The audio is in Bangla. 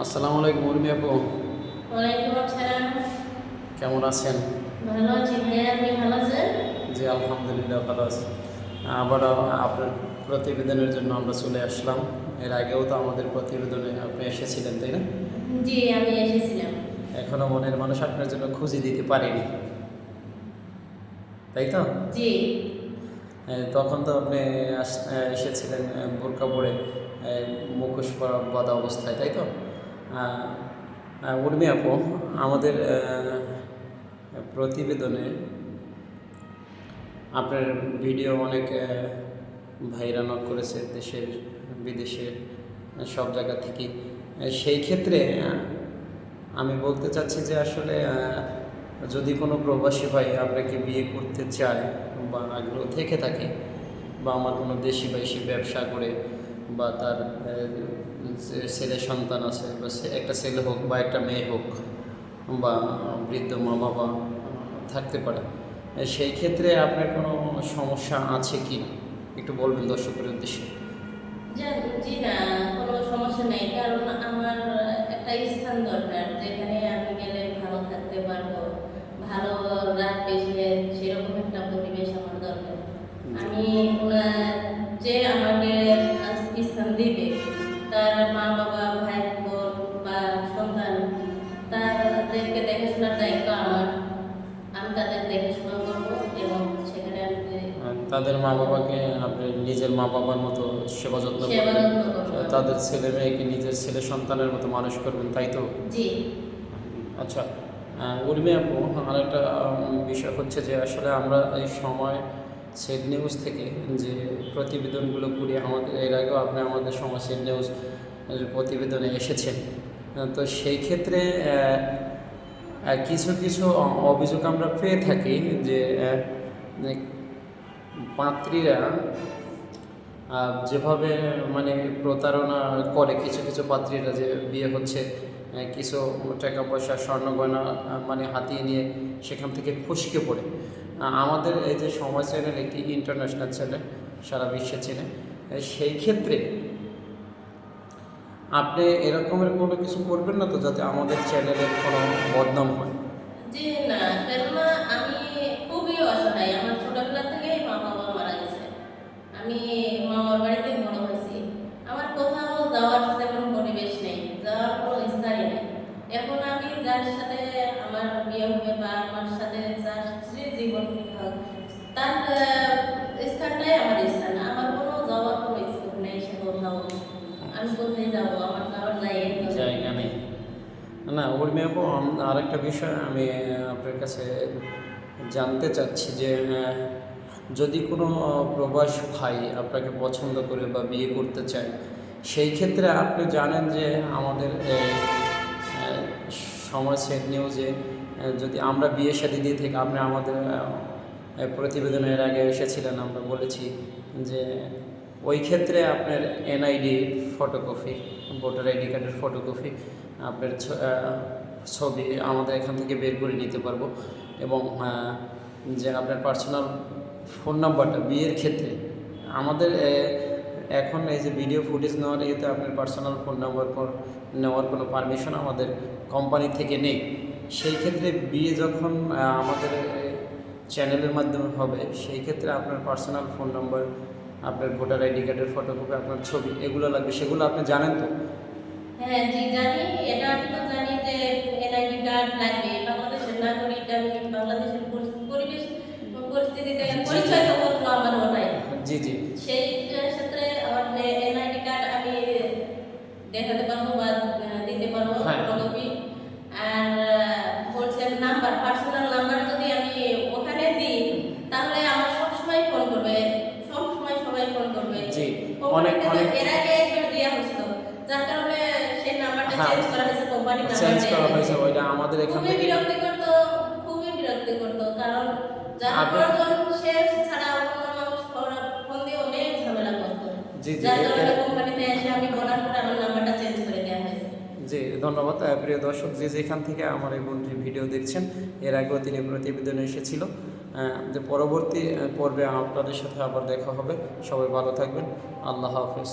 আসসালামু আলাইকুম উর্মি আপু। ওয়ালাইকুম আসসালাম। কেমন আছেন? ভালো আছি ভাইয়া আপনি ভালো আছেন? জি আলহামদুলিল্লাহ ভালো আছি। আবারও আপনার প্রতিবেদনের জন্য আমরা চলে আসলাম। এর আগেও তো আমাদের প্রতিবেদনে আপনি এসেছিলেন তাই না? জি আমি এসেছিলাম। এখনও মনের মানুষ আপনার জন্য খুঁজে দিতে পারেনি। তাই তো? জি। তখন তো আপনি এসেছিলেন বোরকা পরে মুখোশ বাঁধা অবস্থায় তাই তো? উর্মি আপু আমাদের প্রতিবেদনে আপনার ভিডিও অনেক এ, ভাইরা নক করেছে দেশের বিদেশের সব জায়গা থেকে। সেই ক্ষেত্রে আমি বলতে চাচ্ছি যে আসলে যদি কোনো প্রবাসী ভাই আপনাকে বিয়ে করতে চায় বা আগ্রহ থেকে থাকে বা আমার কোনো দেশি ভাই সে ব্যবসা করে বা তার ছেলে সন্তান আছে বা সে একটা ছেলে হোক বা একটা মেয়ে হোক বা বৃদ্ধ মা বাবা থাকতে পারে। সেই ক্ষেত্রে আপনার কোনো সমস্যা আছে কি না? একটু বলবেন দর্শকের উদ্দেশ্যে। জি না কোনো সমস্যা নেই কারণ আমার একটা স্থান দরকার যেখানে আমি গেলে ভালো থাকতে পারব ভালো রাখবে সে সেরকম একটা পরিবেশ আমার দরকার। আমি তাদের মা বাবাকে আপনি নিজের মা বাবার মতো সেবা যত্ন করবেন। তাদের ছেলে মেয়েকে নিজের ছেলে সন্তানের মতো মানুষ করবেন তাই তো? আচ্ছা উর্মি আপু আর একটা বিষয় হচ্ছে যে আসলে আমরা এই সময় সেট নিউজ থেকে যে প্রতিবেদনগুলো করি আমাদের এর আগেও আপনি আমাদের সময় সেট নিউজ প্রতিবেদনে এসেছেন। তো সেই ক্ষেত্রে কিছু কিছু অভিযোগ আমরা পেয়ে থাকি যে পাত্রীরা যেভাবে মানে প্রতারণা করে, কিছু কিছু পাত্রীরা যে বিয়ে হচ্ছে কিছু টাকা পয়সা, স্বর্ণ গয়না মানে হাতিয়ে নিয়ে সেখান থেকে ফসকে পড়ে। আমাদের এই যে সমাজ চ্যানেল একটি ইন্টারন্যাশনাল চ্যানেল, সারা বিশ্বে চেনে সেই ক্ষেত্রে আপনি এরকমের কোনো কিছু করবেন না তো, যাতে আমাদের চ্যানেলের কোনো বদনাম হয়? জি না, কেননা আমি খুবই অসহায়। আমার ছোটবেলা থেকেই মা বাবা মারা গেছে আমি মামার বাড়িতে বড় হয়েছি আমার কোথাও যাওয়ার তেমন পরিবেশ নেই যাওয়ার কোনো স্থানই নেই এখন আমি যার সাথে হবে বা আমার সাথে যার জীবন হোক, তার স্থানটাই আমার স্থান। আমার কোনো যাওয়ার কোনো স্কোপ নেই সে কোথাও। আমি কোথায় যাব? আমার নেই। জায়গা নেই। না উর্মি আপু, আম- আরেকটা বিষয় আমি আপনার কাছে জানতে চাচ্ছি যে যদি কোনো প্রবাস ভাই আপনাকে পছন্দ করে বা বিয়ে করতে চায়, সেই ক্ষেত্রে আপনি জানেন যে আমাদের সময় সেট নিউজে যদি আমরা বিয়ে শাদী দিয়ে থেকে আপনি আমাদের প্রতিবেদনের আগে এসেছিলেন, আমরা বলেছি যে ওই ক্ষেত্রে আপনার এনআইডি ফটোকপি ভোটার আইডি কার্ডের ফটোকপি আপনার ছবি আমাদের এখান থেকে বের করে নিতে পারব এবং যে আপনার পার্সোনাল ফোন নাম্বারটা বিয়ের ক্ষেত্রে আমাদের এখন এই যে ভিডিও ফুটেজ নেওয়ার ইয়েতে আপনার পার্সোনাল ফোন নাম্বার নেওয়ার কোনো পারমিশন আমাদের কোম্পানি থেকে নেই। সেই ক্ষেত্রে বিয়ে যখন আমাদের চ্যানেলের মাধ্যমে হবে, সেই ক্ষেত্রে আপনার পার্সোনাল ফোন নাম্বার আপনার ভোটার আইডি কার্ডের ফটোকপি আপনার ছবি, এগুলো লাগবে। সেগুলো আপনি জানেন তো? হ্যাঁ জি, জানি। এটা তো জানি যে এনআইডি কার্ড লাগবে বাংলাদেশের নাগরিক আমি বাংলাদেশের পরি- পরিবেশ পরিস্থিতিতে পরিচয় পত্র আমার ওটাই জি জি সেই ক্ষেত্রে আমার এনআইডি কার্ড আমি দেখাতে পারব বা আহ, দিতে পারব হ্যাঁ। ফটোকপি আর আহ, বলছেন নাম্বার পার্সোনাল নাম্বার যদি আমি ওখানে দিই তাহলে আমার সবসময় ফোন করবে সবসময় সবাই ফোন করবে জি, কোম্পানি অনেক- অনেক- এর আগে একবার দেওয়া হয়েছিল। যার কারণে সেই নাম্বারটা হ্যাঁ। চেঞ্জ করা হয়েছে কোম্পানি চেঞ্জ করা হয়েছে ওইটা আমাদের এখান খুবই থেকে। বিরক্তিকর তো খুবই বিরক্তিকর তো কারণ যার আপনার- প্রয়োজন সে ছাড়া অন্য মানুষ ফোন- দিয়ে অনেক ঝামেলা করতো। জি, জি, যার কারণে কোম্পানিতে এসে আমি বলার পরে আমার নাম্বারটা চেঞ্জ করে দেওয়া হয়েছে। জি ধন্যবাদ প্রিয় দর্শক যে যেখান থেকে আমার এই বোনটির ভিডিও দেখছেন এর আগেও তিনি প্রতিবেদনে এসেছিল। পরবর্তী পর্বে আপনাদের সাথে আবার দেখা হবে। সবাই ভালো থাকবেন। আল্লাহ হাফেজ।